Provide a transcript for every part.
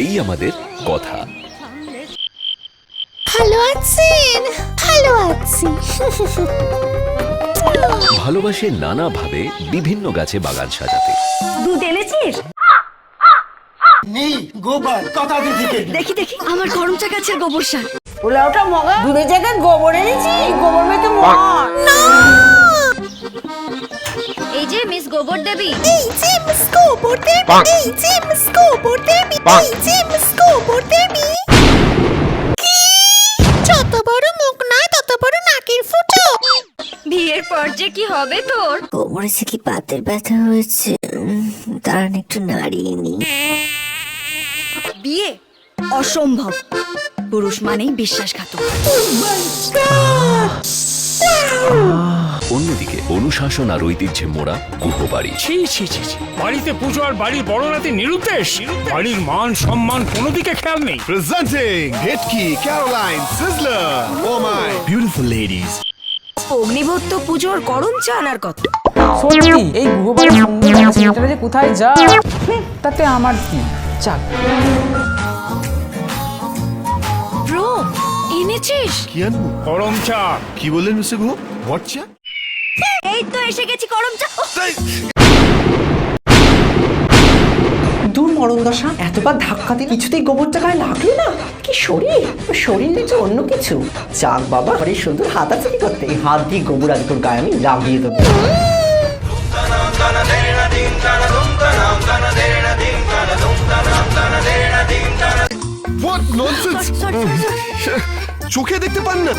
এই আমাদের কথা। ভালো আছেন? ভালো আছি। ভালোবাসে নানাভাবে বিভিন্ন গাছে বাগান সাজাতে। দুধ এনেছিস? নেই গোবর কথা দিদিকে দেখি। দেখি আমার গরম চা গাছের গোবর সার। পোলাওটা মগা? দুধের জায়গায় গোবর এনেছি গোবর মেখে মর। এই যে মিস গোবর দেবী। এই যে মিস গোবর দেবী এই যে মিস গোবর দেবী। যে মিস গোবর দেবী কি? যত বড় মুখ নয় তত বড় নাকের ফুটো। বিয়ের পর যে কি হবে তোর? গোবরে সে কি পাতের ব্যথা হয়েছে? দাঁড়ান একটু নাড়িয়ে নি বিয়ে অসম্ভব। পুরুষ মানেই বিশ্বাসঘাতক। অন্যদিকে অনুশাসন আর ঐতিহ্যে মোড়া গুহবাড়ি ছি ছি ছি ছি। বাড়িতে পুজো আর বাড়ির বড় নাতি নিরুদ্দেশ? বাড়ির মান সম্মান কোনো দিকে খেয়াল নেই। Presenting Hitki Caroline Sizzler. Oh my beautiful ladies. অগ্নিভত্ত পুজোর কথা। সত্যি এই যে কোথায় যা তাতে আমার কি? চাক ব্রো এনেছিস? কি আনব? গরম চা। কি বললেন মিস্টার গুহ? হোয়াট চা? এই তো এসে গেছি গরম চা। দূর মরণ দশা এতবার ধাক্কা দিয়ে কিছুতেই গোবরটা গায়ে লাগল না। কি শরীর? শরীর নিচে অন্য কিছু। যাক বাবা আরে সুন্দর হাত আছে করতে। এই হাত দিয়ে গোবর আজ তোর গায়ে আমি লাগিয়ে দেবো। চোখে দেখতে পান না।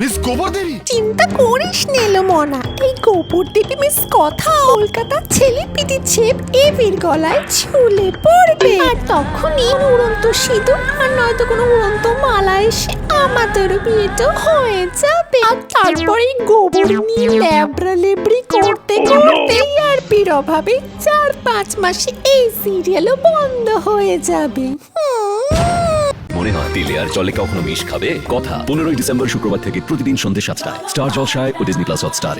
মিস গোবর দেবী? চিন্তা করিস নিলো মনা এই গোবর দেবী মিস কথা কলকাতার ছেলে পিটি ছেপ এবির গলায় ঝুলে পড়বে। আর তখনই উড়ন্ত সিঁদুর আর নয়তো কোনো উড়ন্ত মালা এসে আমাদেরও বিয়েটা হয়ে যাবে। আর তারপরে গোবর নিয়ে ল্যাবড়া লেবড়ি করতে করতেই আর পীর অভাবে চার পাঁচ মাসে এই সিরিয়ালও বন্ধ হয়ে যাবে। মনে হয় তেলে আর জলে কখনো মিশ খাবে? কথা, পনেরোই ডিসেম্বর শুক্রবার থেকে প্রতিদিন সন্ধ্যে সাতটায়। স্টার জলসায় ও ডিজনি প্লাস হটস্টারে।